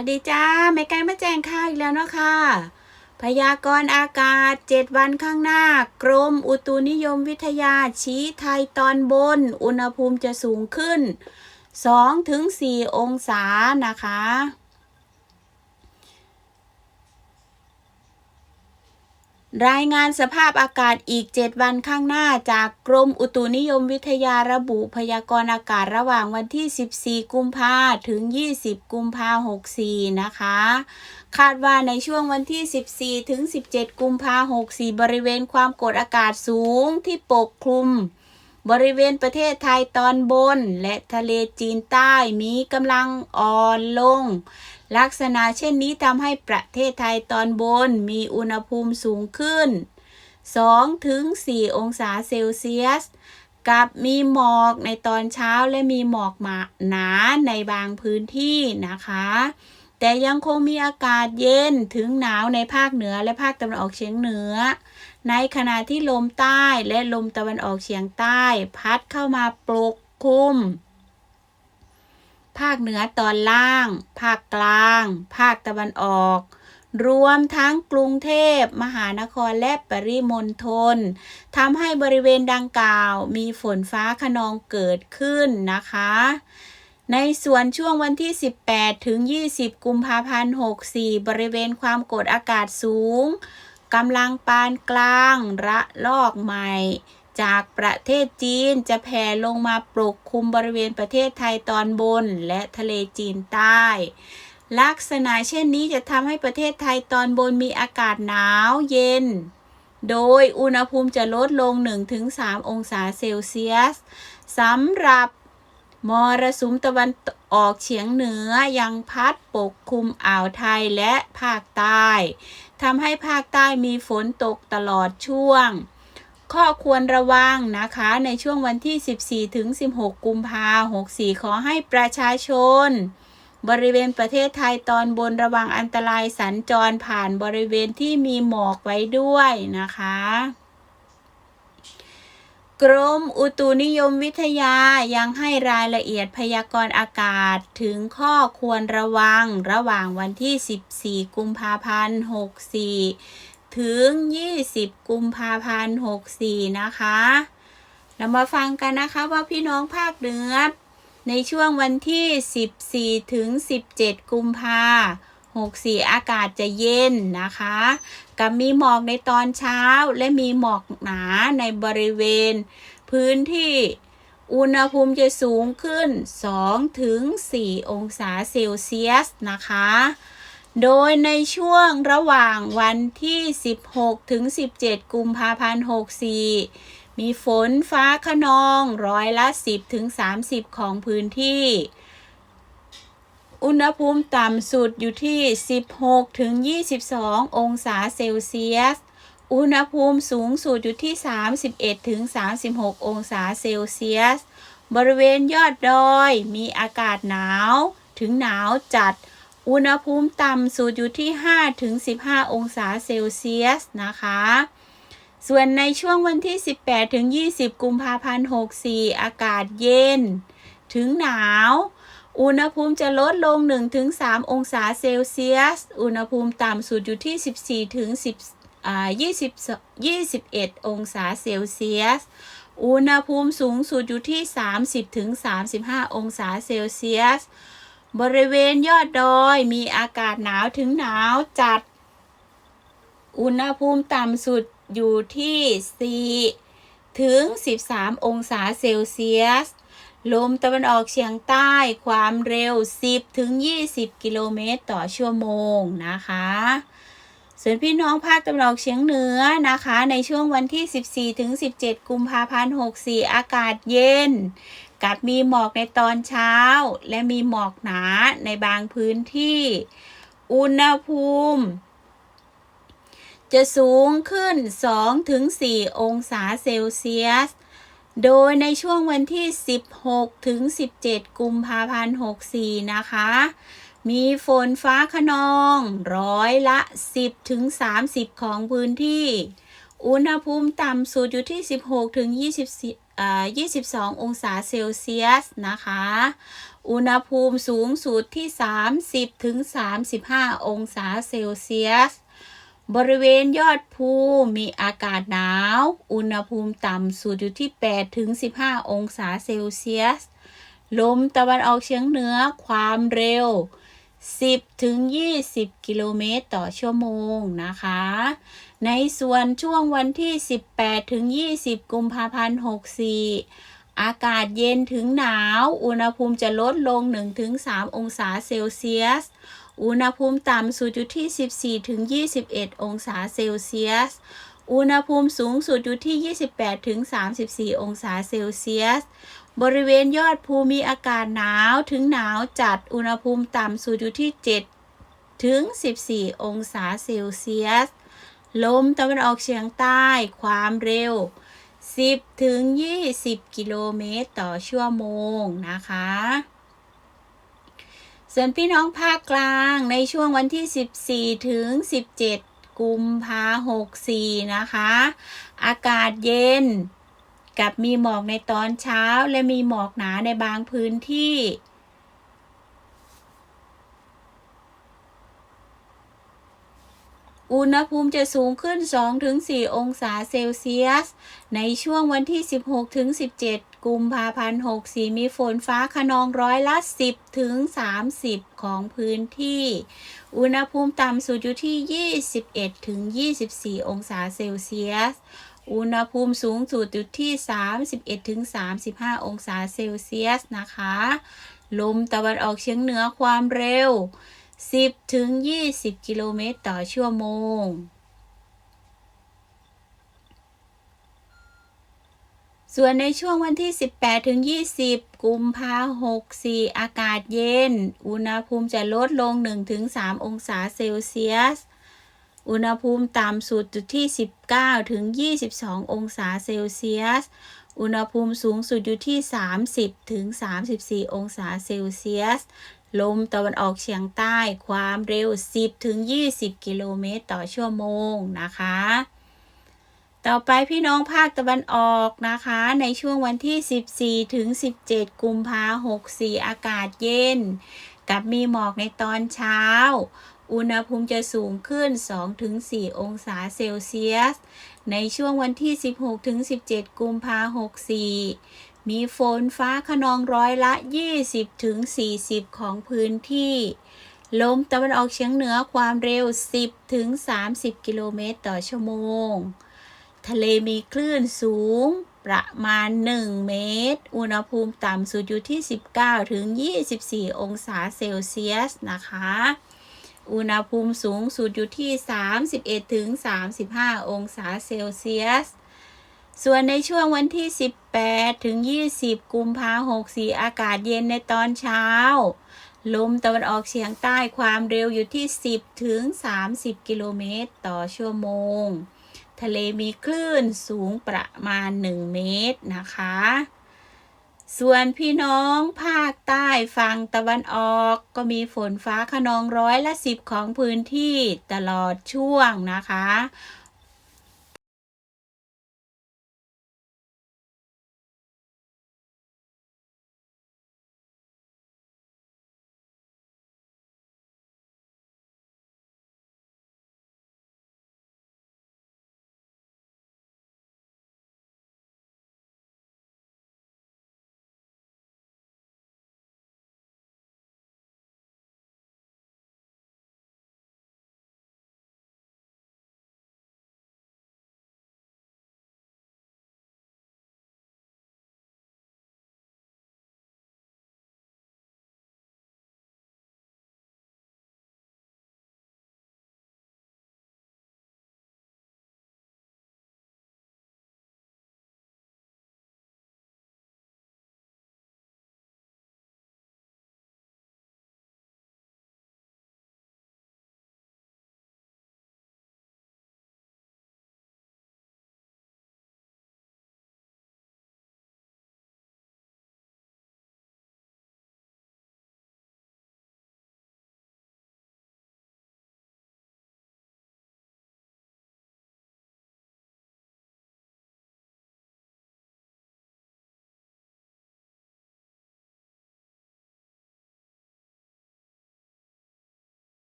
สวัสดีจ้าไม่ไกลมาแจ้งข่าวอีกแล้วเนาะค่ะ พยากรณ์อากาศ 7 วันข้างหน้า กรมอุตุนิยมวิทยาชี้ไทยตอนบน อุณหภูมิจะสูงขึ้น 2-4 องศานะคะ รายงานสภาพอากาศอีก 7 วันข้างหน้าจากกรมอุตุนิยมวิทยาระบุพยากรณ์อากาศระหว่างวันที่ 14 กุมภาถึง 20 กุมภา64 นะคะ คาดว่าในช่วงวันที่ 14 ถึง 17 กุมภา64 บริเวณความกดอากาศสูงที่ปกคลุม บริเวณประเทศไทยตอนบน และทะเลจีนใต้มีกำลังอ่อนลง ลักษณะเช่นนี้ทำให้ประเทศไทยตอนบนมีอุณหภูมิสูงขึ้น 2-4 องศาเซลเซียส กับมีหมอกในตอนเช้าและมีหมอกหนาในบางพื้นที่นะคะ แต่ยังคงมีอากาศเย็นถึงหนาวในภาคเหนือและภาคตะวันออกเฉียงเหนือ ในขณะที่ลมใต้และลมตะวันออกเฉียงใต้ พัดเข้ามาปกคลุม ภาคเหนือตอนล่าง ภาคกลาง ภาคตะวันออก รวมทั้งกรุงเทพมหานครและปริมณฑลทำให้บริเวณดังกล่าวมีฝนฟ้าขนองเกิดขึ้นนะคะ ในส่วนช่วงวันที่ 18 ถึง 20 กุมภาพันธ์ 64 บริเวณความกดอากาศสูงกำลังปานกลางระลอกใหม่ จากประเทศจีนจะแผ่ลงมาปกคลุมบริเวณประเทศไทยตอนบนและทะเลจีนใต้ ลักษณะเช่นนี้จะทำให้ประเทศไทยตอนบนมีอากาศหนาวเย็น โดยอุณหภูมิจะลดลง 1-3 องศาเซลเซียสสำหรับมรสุมตะวันออกเฉียงเหนือยังพัดปกคลุมอ่าวไทยและภาคใต้ทำให้ภาคใต้มีฝนตกตลอดช่วง ข้อควรระวังนะคะในช่วงวันที่ 14 ถึง 16 กุมภา64 ขอให้ประชาชน บริเวณประเทศไทยตอนบนระวังอันตรายสัญจรผ่านบริเวณที่มีหมอกไว้ด้วยนะคะกรมอุตุนิยมวิทยายังให้รายละเอียดพยากรณ์อากาศถึงข้อควรระวังระหว่างวันที่ 14 กุมภาพันธ์ 64 ถึง 20 กุมภาพันธ์ 64 นะคะ เรามาฟังกันนะคะว่าพี่น้องภาคเหนือ ในช่วงวันที่ 14 ถึง 17 กุมภา64 อากาศจะเย็นนะคะกับมีหมอกในตอนเช้าและมีหมอกหนาในบริเวณ พื้นที่อุณหภูมิจะสูงขึ้น2ถึง4องศาเซลเซียสนะคะ โดยในช่วงระหว่างวันที่ 16 ถึง 17 กุมภาพันธ์ 64 มีฝนฟ้าขนองร้อยละ 10 ถึง 30 ของพื้นที่ อุณหภูมิต่ำสุดอยู่ที่ 16 ถึง 22 องศาเซลเซียส อุณหภูมิสูงสุดอยู่ที่ 31 ถึง 36 องศาเซลเซียส บริเวณยอดดอยมีอากาศหนาว ถึงหนาวจัด อุณหภูมิต่ำสุดอยู่ที่5ถึง15 องศาเซลเซียสนะคะ ส่วนในช่วงวันที่ 18ถึง20 กุมภาพันธ์ 64 อากาศเย็น ถึงหนาว อุณหภูมิจะลดลง 1-3 องศาเซลเซียส อุณหภูมิต่ำสุดอยู่ที่ 14ถึง10 20 21 องศาเซลเซียสอุณหภูมิสูงสุดอยู่ที่ 30ถึง35 องศาเซลเซียส บริเวณยอดดอยมีอากาศหนาวถึงหนาวจัด อุณหภูมิต่ำสุดอยู่ที่ 4 ถึง 13 องศาเซลเซียส ลมตะวันออกเฉียงใต้ความเร็ว 10 ถึง 20 กิโลเมตรต่อชั่วโมงนะคะส่วนพี่น้องภาคตะวันออกเฉียงเหนือนะคะ ในช่วงวันที่ 14 ถึง 17 กุมภาพันธ์ 64 อากาศเย็น กับมีหมอกในตอนเช้า และมีหมอกหนาในบางพื้นที่ อุณหภูมิจะสูงขึ้น 2-4 องศาเซลเซียส โดยในช่วงวันที่ 16 ถึง 17 กุมภาพันธ์ 64 นะคะ มีฝนฟ้าขนองร้อยละ 10 ถึง 30 ของพื้นที่ อุณหภูมิต่ำสุดอยู่ที่ 16ถึง20อ่า22 องศาเซลเซียสนะคะ อุณหภูมิสูงสุดที่ 30ถึง35 องศาเซลเซียส บริเวณยอดภูมีอากาศหนาว อุณหภูมิต่ำสุดอยู่ที่8ถึง15 องศาเซลเซียส ลมตะวันออกเฉียงเหนือความเร็ว 10ถึง20 กิโลเมตรต่อชั่วโมงนะคะ ในส่วนช่วงวันที่ 18ถึง20 กุมภาพันธ์ 64 อากาศเย็นถึงหนาว อุณหภูมิจะลดลง 1-3 องศาเซลเซียส อุณหภูมิต่ำสุดอยู่ที่ 14ถึง21 องศาเซลเซียส อุณหภูมิสูงสุดอยู่ที่ 28ถึง34 องศาเซลเซียส บริเวณยอดภูมีอากาศหนาวถึงหนาวจัดอุณหภูมิต่ำสุดอยู่ที่ 7 ถึง 14 องศาเซลเซียส ลมตะวันออกเฉียงใต้ความเร็ว 10 ถึง 20 กิโลเมตรต่อชั่วโมงนะคะ ส่วนพี่น้องภาคกลางในช่วงวันที่ 14 ถึง 17 กุมภา64 นะคะ อากาศเย็น กับมีหมอกในตอนเช้าและมีหมอกหนาในบางพื้นที่ อุณหภูมิจะสูงขึ้น 2-4 องศาเซลเซียส ในช่วงวันที่ 16-17 กุมภาพันธ์ 64 มีฝนฟ้าขนองร้อยละ 10-30 ของพื้นที่ อุณหภูมิต่ำสุดอยู่ที่ 21-24 องศาเซลเซียส อุณหภูมิสูงสุดอยู่ที่ 31-35 องศาเซลเซียสนะคะ ลมตะวันออกเฉียงเหนือความเร็ว 10ถึง20 กิโลเมตรต่อชั่วโมงส่วนในช่วงวันที่ 18ถึง20 กุมภา64อากาศเย็น อุณหภูมิจะลดลง 1-3 องศาเซลเซียส อุณหภูมิต่ำสุดอยู่ที่ 19 ถึง 22 องศาเซลเซียส อุณหภูมิสูงสุดอยู่ที่ 30 ถึง 34 องศาเซลเซียส ลมตะวันออกเฉียงใต้ความเร็ว 10 ถึง 20 กิโลเมตรต่อชั่วโมงนะคะต่อไปพี่น้องภาคตะวันออกนะคะ ในช่วงวันที่ 14 ถึง 17 กุมภา64อากาศเย็น กับมีหมอกในตอนเช้า อุณหภูมิจะสูงขึ้น 2-4 องศาเซลเซียส ในช่วงวันที่ 16-17 กุมภา64 มีฝนฟ้าขนองร้อยละ 20-40 ของพื้นที่ ลมตะวันออกเฉียงเหนือความเร็ว 10-30 กิโลเมตรต่อชั่วโมง ทะเลมีคลื่นสูงประมาณ 1 เมตร อุณหภูมิต่ำสุดอยู่ที่ 19ถึง24 องศาเซลเซียสนะคะ อุณหภูมิสูงสุดอยู่ที่ 31ถึง35 องศาเซลเซียส ส่วนในช่วงวันที่ 18ถึง20 กุมภาพันธ์64 อากาศเย็นในตอนเช้า ลมตะวันออกเฉียงใต้ความเร็วอยู่ที่ 10ถึง30 กิโลเมตรต่อชั่วโมง ทะเลมีคลื่นสูงประมาณ 1 เมตรนะคะ ส่วนพี่น้องภาคใต้ฝั่งตะวันออกก็มีฝนฟ้าขนองร้อยละสิบของพื้นที่ตลอดช่วงนะคะ